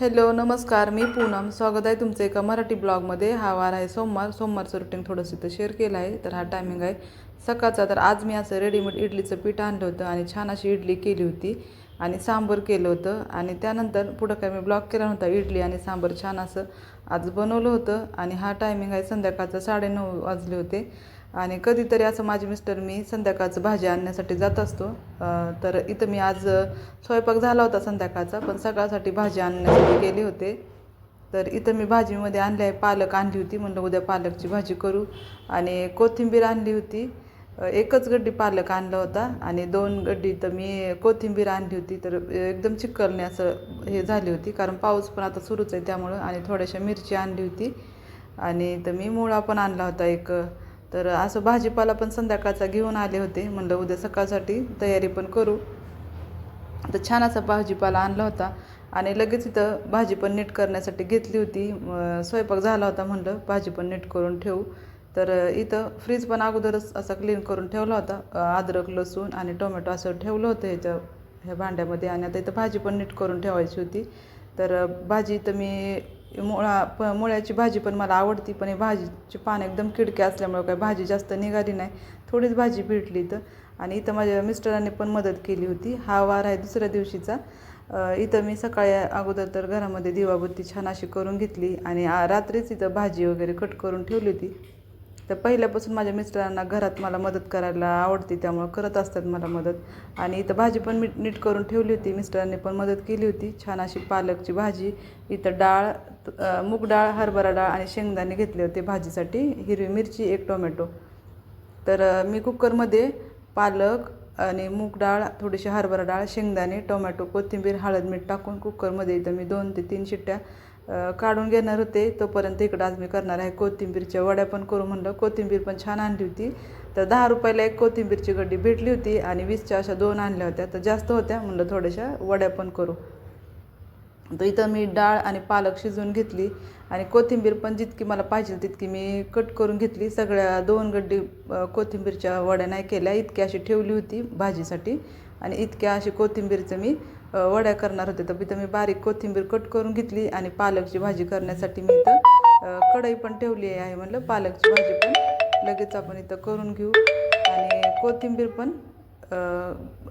Hello नमस्कार मी पूनम. स्वागत आहे तुमचं एका मराठी ब्लॉगमध्ये. हा वार आहे सोमवार. सोमवारचं रुटीन थोडंसं इथं शेअर केलं आहे तर हा टायमिंग आहे. सकाळचा तर आज मी असं रेडीमेड इडलीचं पीठ आणलं होतं आणि छान अशी इडली केली होती आणि सांबर केलं होतं. आणि त्यानंतर पुढं काय मी ब्लॉग केला नव्हता इडली आणि सांबर छान असं आज बनवलं होतं. आणि हा टायमिंग आहे संध्याकाळचा साडेनऊ वाजले होते. आणि कधीतरी असं माझे मिस्टर मी संध्याकाळचं भाजी आणण्यासाठी जात असतो. तर इथं मी आज स्वयंपाक झाला होता संध्याकाळचा पण सकाळसाठी भाजी आणण्यासाठी गेले होते. तर इथं मी भाजीमध्ये आणले आहे पालक आणली होती म्हणलं उद्या पालकची भाजी करू. आणि कोथिंबीर आणली होती. एकच गड्डी पालक आणला होता आणि दोन गड्डी तर मी कोथिंबीर आणली होती. तर एकदम चिकलणे असं हे झाली होती कारण पाऊस पण आता सुरूच आहे त्यामुळं. आणि थोड्याशा मिरची आणली होती. आणि तर मी मुळा पण आणला होता एक तर असं भाजीपाला पण संध्याकाळचा घेऊन आले होते. म्हणलं उद्या सकाळसाठी तयारी पण करू. तर छान असा भाजीपाला आणला होता. आणि लगेच इथं भाजी पण नीट करण्यासाठी घेतली होती. स्वयंपाक झाला होता म्हणलं भाजी पण नीट करून ठेवू. तर इथं फ्रीज पण अगोदरच असा क्लीन करून ठेवला होता. अद्रक लसूण आणि टोमॅटो असं ठेवलं होतं ह्याच्या ह्या भांड्यामध्ये. आणि आता इथं भाजी पण नीट करून ठेवायची होती. तर भाजी इथं मी मुळा प मुळ्याची भाजी पण मला आवडती पण हे भाजीची पानं एकदम किडके असल्यामुळं काय भाजी जास्त निघाली नाही. थोडीच भाजी भेटली इथं. आणि इथं माझ्या मिस्टरांनी पण मदत केली होती. हा वार आहे दुसऱ्या दिवशीचा. इथं मी सकाळी अगोदर तर घरामध्ये दिवाबत्ती छान अशी करून घेतली आणि रात्रीच इथं भाजी वगैरे कट करून ठेवली होती. तर पहिल्यापासून माझ्या मिस्टरांना घरात मला मदत करायला आवडते त्यामुळं करत असतात मला मदत. आणि इथं भाजी पण मीट नीट करून ठेवली होती मिस्टरांनी पण मदत केली होती. छान अशी पालकची भाजी इथं डाळ मूग डाळ हरभरा डाळ आणि शेंगदाणे घेतले होते भाजीसाठी हिरवी मिरची एक टोमॅटो. तर मी कुकरमध्ये पालक आणि मूग डाळ थोडीशी हरभरा डाळ शेंगदाणे टोमॅटो कोथिंबीर हळद मीठ टाकून कुकरमध्ये इथं मी दोन ते तीन शिट्ट्या काढून घेणार होते. तोपर्यंत इकडं आज मी करणार आहे कोथिंबीरच्या वड्या पण करू म्हणलं. कोथिंबीर पण छान आणली होती. तर दहा रुपयाला एक कोथिंबीरची गड्डी भेटली होती आणि वीसच्या अशा दोन आणल्या होत्या. तर जास्त होत्या म्हणलं थोड्याशा वड्या पण करू. तर इथं मी डाळ आणि पालक शिजवून घेतली आणि कोथिंबीर पण जितकी मला पाहिजे तितकी मी कट करून घेतली. सगळ्या दोन गड्डी कोथिंबीरच्या वड्या नाही केल्या. इतकी अशी ठेवली होती भाजीसाठी आणि इतक्या अशी कोथिंबीरचं मी वड्या करणार होते. तर इथं मी बारीक कोथिंबीर कट करून घेतली आणि पालकची भाजी करण्यासाठी मी इथं कढई पण ठेवली आहे म्हणलं. पालकची भाजी पण लगेच आपण इथं करून घेऊ. आणि कोथिंबीर पण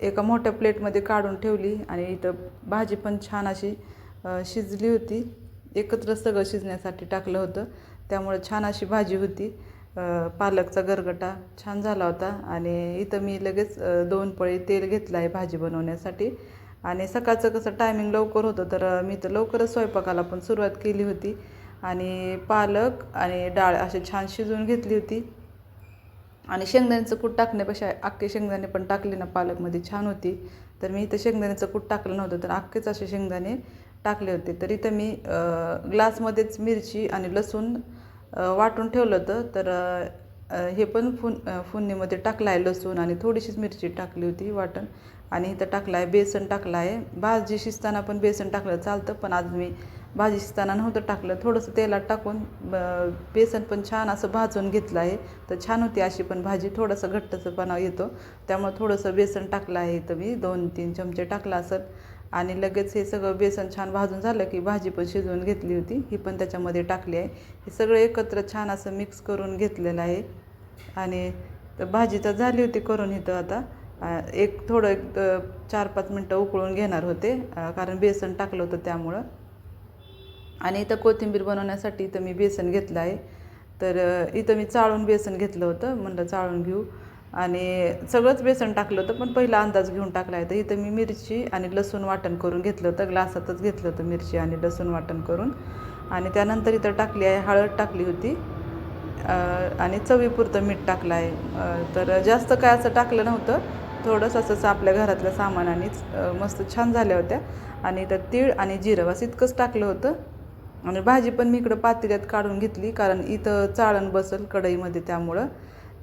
एका मोठ्या प्लेटमध्ये काढून ठेवली आणि इथं भाजी पण छान अशी शिजली होती. एकत्र सगळं शिजण्यासाठी टाकलं होतं. त्यामुळे छान अशी भाजी होती. पालकचा गरगटा छान झाला होता. आणि इथं मी लगेच दोन पळी तेल घेतलं आहे भाजी बनवण्यासाठी. आणि सकाळचं कसं टायमिंग लवकर होतं तर मी तर लवकरच स्वयंपाकाला पण सुरुवात केली होती. आणि पालक आणि डाळ अशी छान शिजवून घेतली होती. आणि शेंगदाण्याचं कूट टाकण्यापेक्षा अख्खे शेंगदाणे पण टाकले ना पालकमध्ये छान होती. तर मी इथं शेंगदाण्याचं कूट टाकलं नव्हतं तर अख्खेच असे शेंगदाणे टाकले होते. तर इथं मी ग्लासमध्येच मिरची आणि लसूण वाटून ठेवलं होतं. तर हे पण फुन अ, फुन्नीमध्ये टाकलं आहे लसूण आणि थोडीशीच मिरची टाकली होती वाटण. आणि इथं टाकलं आहे बेसन टाकलं आहे भाजी शिजताना पण बेसन टाकलं चालतं पण आज मी भाजी शिजताना नव्हतं टाकलं. थोडंसं तेलात टाकून ब- बेसन पण छान असं भाजून घेतलं आहे तर छान होती अशी पण भाजी. थोडंसं घट्टसंपणा येतो. त्यामुळे थोडंसं बेसन टाकलं आहे इथं मी. दोन तीन चमचे टाकलं असत आणि लगेच हे सगळं बेसन छान भाजून झालं की भाजी पण शिजवून घेतली होती. ही पण त्याच्यामध्ये टाकली आहे. हे सगळं एकत्र छान असं मिक्स करून घेतलेलं आहे. आणि तर भाजी तर झाली होती करून इथं आता. एक थोडं एक चार पाच मिनटं उकळून घेणार होते. कारण बेसन टाकलं होतं त्यामुळं. आणि इथं कोथिंबीर बनवण्यासाठी इथं मी बेसन घेतलं आहे. तर इथं मी चाळून बेसन घेतलं होतं. म्हणलं चाळून घेऊ. आणि सगळंच बेसन टाकलं होतं पण पहिला अंदाज घेऊन टाकला आहे. तर इथं मी मिरची आणि लसूण वाटण करून घेतलं होतं. ग्लासातच घेतलं होतं मिरची आणि लसूण वाटण करून. आणि त्यानंतर इथं टाकली आहे हळद टाकली होती. आणि चवीपुरतं मीठ टाकलं आहे तर जास्त काय असं टाकलं नव्हतं. थोडंसं असं आपल्या घरातल्या सामानानेच मस्त छान झाल्या होत्या. आणि इथं तीळ आणि जिरं असं इतकंच टाकलं होतं. आणि भाजी पण मी इकडं पातेल्यात काढून घेतली कारण इथं चाळण बसल कढईमध्ये त्यामुळं.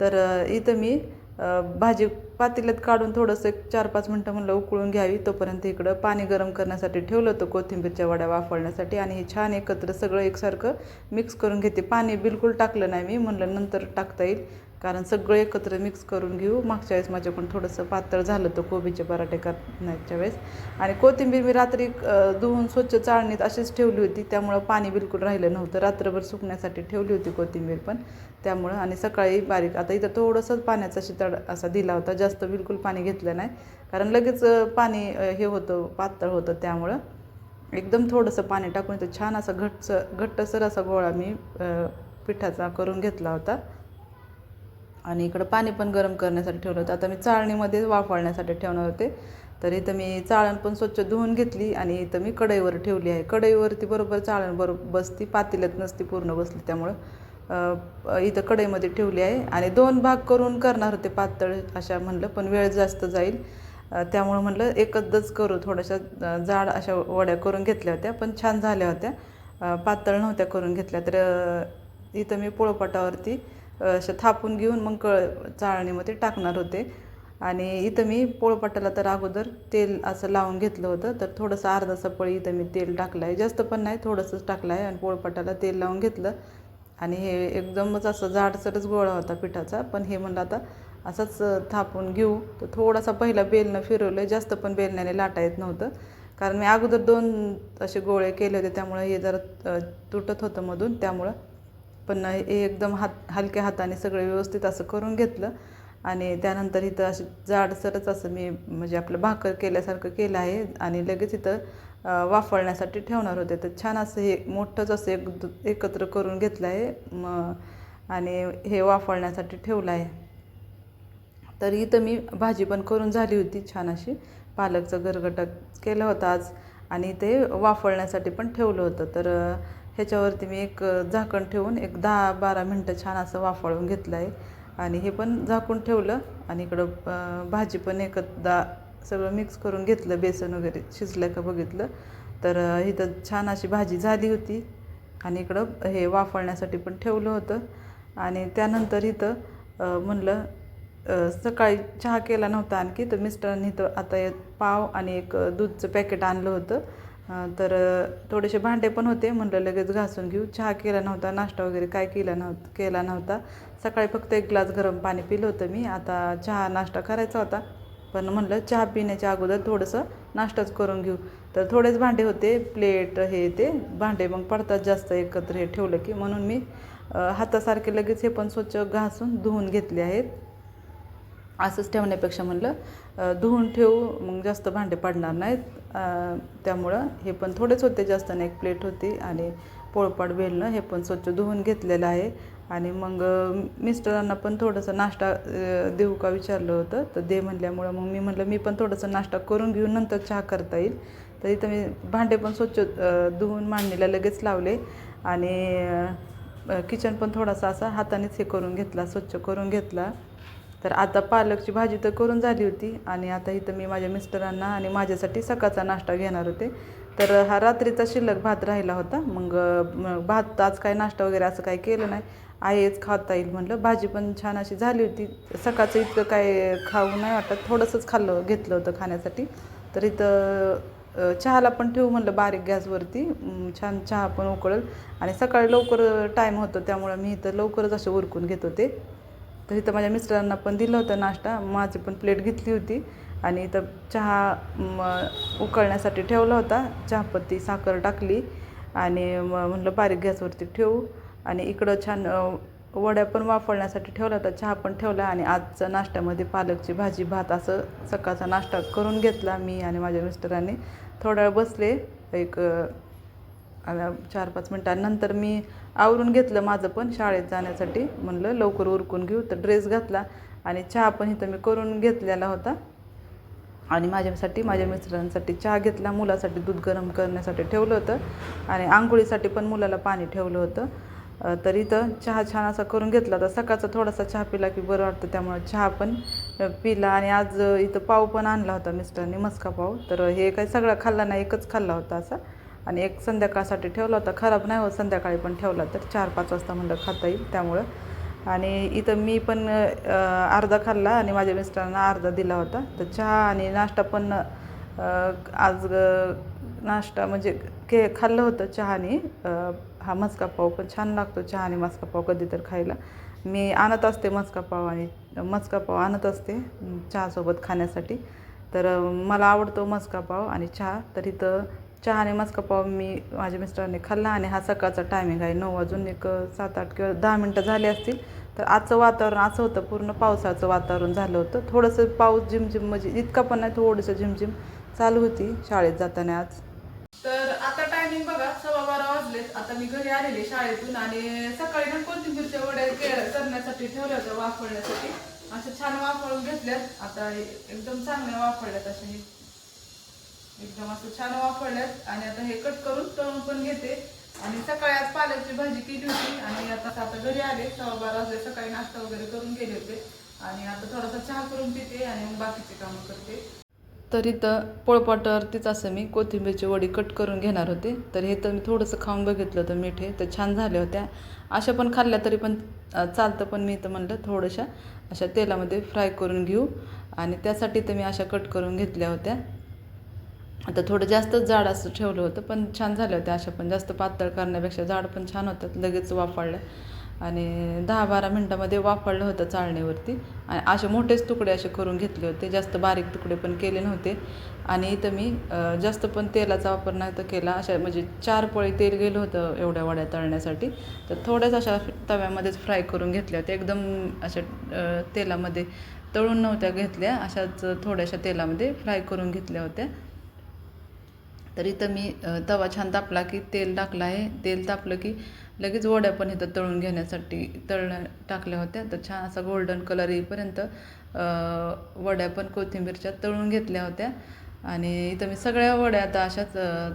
तर इथं मी भाजी पातेल्यात काढून थोडंसं एक चार पाच मिनटं म्हणलं उकळून घ्यावी. तोपर्यंत इकडं पाणी गरम करण्यासाठी ठेवलं होतं कोथिंबीरच्या वड्या वाफळण्यासाठी आणि हे छान एकत्र सगळं एकसारखं मिक्स करून घेते. पाणी बिलकुल टाकलं नाही मी. म्हणलं नंतर टाकता येईल. कारण सगळं एकत्र मिक्स करून घेऊ. मागच्या वेळेस माझ्याकडून थोडंसं पातळ झालं होतं कोबीचे पराठे करण्याच्या वेळेस. आणि कोथिंबीर मी रात्री धुवून स्वच्छ चाळणीत अशीच ठेवली होती. त्यामुळं पाणी बिलकुल राहिलं नव्हतं. रात्रभर सुकण्यासाठी ठेवली होती कोथिंबीर पण. त्यामुळं आणि सकाळी बारीक आता इथं थोडंसंच पाण्याचा शितळ असा दिला होता. जास्त बिलकुल पाणी घेतलं नाही. कारण लगेच पाणी हे होतं पातळ होतं. त्यामुळं एकदम थोडंसं पाणी टाकून इथं छान असा घट्टस घट्टसर असा गोळा मी पिठाचा करून घेतला होता. आणि इकडं पाणी पण गरम करण्यासाठी ठेवलं होतं. आता मी चाळणीमध्ये वाफळण्यासाठी ठेवणार होते. तर इथं मी चाळण पण स्वच्छ धुवून घेतली आणि इथं मी कढईवर ठेवली आहे. कढईवरती बरोबर चाळण बरोबर बसती पातेल्यात नसती पूर्ण बसली त्यामुळं इथं कढईमध्ये ठेवली आहे. आणि दोन भाग करून करणार होते पातळ अशा म्हणलं पण वेळ जास्त जाईल. त्यामुळं म्हणलं एकच करू. थोड्याशा जाड अशा वड्या करून घेतल्या होत्या पण छान झाल्या होत्या. पातळ नव्हत्या करून घेतल्या. तर इथं मी पोळपाटावरती अशा थापून घेऊन मग कळ चाळणीमध्ये टाकणार होते. आणि इथं मी पोळपाटाला तर अगोदर तेल असं लावून घेतलं होतं. तर थोडंसं अर्धा सपळी इथं मी तेल टाकलं आहे जास्त पण नाही थोडंसंच टाकलं आहे आणि पोळपाटाला तेल लावून घेतलं. आणि हे एकदमच असं जाडसरच गोळा होता पिठाचा. पण हे म्हणलं आता असंच थापून घेऊ. तर थोडासा पहिला बेलनं फिरवलं जास्त पण बेलण्याने लाटा येत नव्हतं. कारण मी अगोदर दोन असे गोळे केले होते. त्यामुळे हे जरा तुटत होतं मधून. त्यामुळं पण हे एकदम हात हलक्या हाताने सगळं व्यवस्थित असं करून घेतलं. आणि त्यानंतर इथं अशी जाडसरच असं मी म्हणजे आपलं भाकर केल्यासारखं केलं आहे आणि लगेच इथं वाफळण्यासाठी ठेवणार होते. तर छान असं हे मोठंच असं एक एकत्र करून घेतलं आहे. म आणि हे वाफळण्यासाठी ठेवलं आहे. तर इथं मी भाजी पण करून झाली होती छान अशी. पालकचं गरगटक केलं होतं आज आणि ते वाफळण्यासाठी पण ठेवलं होतं. तर ह्याच्यावरती मी एक झाकण ठेवून एक दहा बारा मिनटं छान असं वाफळून घेतलं आहे आणि हे पण झाकून ठेवलं आणि इकडं भाजी पण एकदा सगळं मिक्स करून घेतलं बेसन वगैरे शिजलं का बघितलं. तर इथं छान अशी भाजी झाली होती. आणि इकडं हे वाफळण्यासाठी पण ठेवलं होतं. आणि त्यानंतर इथं म्हणलं सकाळी चहा केला नव्हता आणखी तर मिस्टरांनी इथं आता एक पाव आणि एक दूधचं पॅकेट आणलं होतं. तर थोडेसे भांडे पण होते. म्हणलं लगेच घासून घेऊ. चहा केला नव्हता नाश्ता वगैरे काय केला नव्हता केला नव्हता. सकाळी फक्त एक ग्लास गरम पाणी पिलं होतं मी. आता चहा नाश्ता करायचा होता. पण म्हणलं चहा पिण्याच्या अगोदर थोडंसं नाश्ताच करून घेऊ. तर थोडेच भांडे होते. प्लेट हे ते भांडे मग पडतात जास्त एकत्र हे ठेवलं की. म्हणून मी हातासारखे लगेच हे पण स्वच्छ घासून धुवून घेतले आहेत. असंच ठेवण्यापेक्षा म्हणलं धुवून ठेवू मग जास्त भांडे पडणार नाहीत. त्यामुळं हे पण थोडेच होते जास्त नाही एक प्लेट होती आणि पोळपाट बेलणं हे पण स्वच्छ धुवून घेतलेलं आहे. आणि मग मिस्टरांना पण थोडंसं नाश्ता देऊ का विचारलं होतं. तर दे म्हणल्यामुळं मग मी म्हटलं मी पण थोडंसं नाश्ता करून घेऊन नंतर चहा करता येईल. तर इथं मी भांडे पण स्वच्छ धुवून मांडणीला लगेच लावले. आणि किचन पण थोडासा असा हातानेच हे करून घेतला स्वच्छ करून घेतला. तर आता पालकची भाजी तर करून झाली होती आणि आता इथं मी माझ्या मिस्टरांना आणि माझ्यासाठी सकाळचा नाश्ता घेणार होते. तर हा रात्रीचा शिल्लक भात राहिला होता. मग भात आज काय नाश्ता वगैरे असं काही केलं नाही. आहेच खाता येईल म्हटलं भाजी पण छान अशी झाली होती. सकाळचं इतकं काय खाऊ नाही वाटत. थोडंसंच खाल्लं घेतलं होतं खाण्यासाठी. तर इथं चहाला पण ठेवू म्हणलं बारीक गॅसवरती. छान चहा पण उकळेल. आणि सकाळी लवकर टाईम होतो. त्यामुळं मी इथं लवकरच असे उरकून घेत होते. तर इथं माझ्या मिस्टरांना पण दिलं होतं नाश्ता. माझी पण प्लेट घेतली होती. आणि इथं चहा उकळण्यासाठी ठेवला होता. चहापत्ती साखर टाकली. आणि मग म्हणलं बारीक गॅसवरती ठेवू. आणि इकडं छान वड्या पण वाफळण्यासाठी ठेवला होता चहा पण ठेवला. आणि आजच्या नाश्त्यामध्ये पालकची भाजी भात असं सकाळचा नाश्ता करून घेतला मी आणि माझ्या मिस्टरांनी. थोडा वेळ बसले. एक चार पाच मिनटांनंतर मी आवरून घेतलं माझं पण शाळेत जाण्यासाठी. म्हणलं लवकर उरकून घेऊ. तर ड्रेस घातला आणि चहा पण इथं मी करून घेतलेला होता. आणि माझ्यासाठी माझ्या मिस्टरांसाठी चहा घेतला मुलासाठी दूध गरम करण्यासाठी ठेवलं होतं. आणि आंघोळीसाठी पण मुलाला पाणी ठेवलं होतं. तर इथं चहा छान असा करून घेतला होता. सकाळचा थोडासा चहा पिला की बरं वाटतं. त्यामुळे चहा पण पिला. आणि आज इथं पाव पण आणला होता मिस्टरांनी मस्का पाव. तर हे काही सगळा खाल्ला नाही एकच खाल्ला होता असा. आणि एक संध्याकाळसाठी ठेवला होता. खराब नाही होत संध्याकाळी पण ठेवला तर चार पाच वाजता म्हणलं खाता येईल त्यामुळं. आणि इथं मी पण अर्धा खाल्ला आणि माझ्या मिस्टरांना अर्धा दिला होता. तर चहा आणि नाश्ता पण आज नाश्ता म्हणजे के खाल्लं होतं चहाने. हा मस्का पाव पण छान लागतो चहा आणि मस्का पाव कधी तर खायला. मी आणत असते मस्का पाव आणि मस्का पाव आणत असते चहासोबत खाण्यासाठी. तर मला आवडतो मस्का पाव आणि चहा. तर इथं चहा आणि मस्का पाव मी माझ्या मिस्टरांनी खाल्ला आणि हा सकाळचा टायमिंग आहे. नऊ वाजून एक सात आठ किंवा दहा मिनटं झाली असतील तर आजचं वातावरण असं होतं पूर्ण पावसाचं वातावरण झालं होतं. थोडंसं पाऊस झिमझिम म्हणजे इतका पण नाही थोडंसं झिमझिम चालू होती शाळेत जाताना आज. तर आता टायमिंग बघा सव्वा बारा वाजलेत. आता मी घरी आलेले शाळेतून आणि सकाळी ना कोथिंबीरच्या वड्या करण्यासाठी ठेवल्या होत्या वाफळण्यासाठी. अशा छान वाफळून घेतल्यात. आता हे एकदम चांगल्या वाफळल्यात अशा हे. एकदम असं छान वापरल्यात आणि आता हे कट करून तळून पण घेते. आणि सकाळी आज पालकची भाजी केली होती. आणि आता आता घरी आले. सव्वा बारा वाजले. सकाळी नाश्ता वगैरे करून गेले होते. आणि आता थोडासा चहा करून पिते आणि मग बाकीचे कामं करते. तर इथं पोळपाटावरतीच असं मी कोथिंबीरची वडी कट करून घेणार होते. तर हे तर मी थोडंसं खाऊन बघितलं होतं मिठे. तर छान झाल्या होत्या. अशा पण खाल्ल्या तरी पण चालतं पण मी तर म्हणलं थोड्याशा. अशा तेलामध्ये फ्राय करून घेऊ. आणि त्यासाठी तर मी अशा कट करून घेतल्या होत्या. आता थोडं जास्तच जाड असं ठेवलं होतं पण छान झाल्या होत्या अशा पण. जास्त पातळ करण्यापेक्षा जाड पण छान होतात लगेच वाफाळल्या आणि दहा बारा मिनटामध्ये वाफाळलं होतं चाळणीवरती. आणि असे मोठेच तुकडे असे करून घेतले होते जास्त बारीक तुकडे पण केले नव्हते. आणि इथं मी जास्त पण तेलाचा वापर नाही तर केला. अशा म्हणजे चार पोळी तेल गेलं होतं एवढ्या वड्या तळण्यासाठी. तर थोड्याच अशा तव्यामध्येच फ्राय करून घेतल्या होत्या. एकदम अशा तेलामध्ये तळून नव्हत्या घेतल्या. अशाच थोड्याशा तेलामध्ये फ्राय करून घेतल्या होत्या. तर इथं मी तवा छान तापला की तेल टाकलं आहे. तेल तापलं की लगेच वड्या पण इथं तळून घेण्यासाठी तळण टाकल्या होत्या. तर छान असा गोल्डन कलर येईपर्यंत वड्या पण कोथिंबीरच्या तळून घेतल्या होत्या. आणि इथं मी सगळ्या वड्या आता अशाच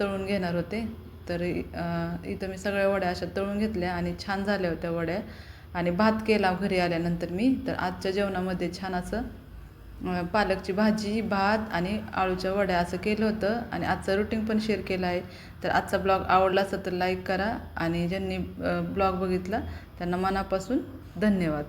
तळून घेणार होते. तर इथं मी सगळ्या वड्या अशा तळून घेतल्या आणि छान झाल्या होत्या वड्या. आणि भात केला घरी आल्यानंतर मी. तर आजच्या जेवणामध्ये छान असं पालकची भाजी भात आणि आळूच्या वड्या असं केलं होतं आणि आजचं रुटीन पण शेअर केलं आहे. तर आजचा ब्लॉग आवडला असेल तर लाईक करा आणि ज्यांनी ब्लॉग बघितला त्यांना मनापासून धन्यवाद.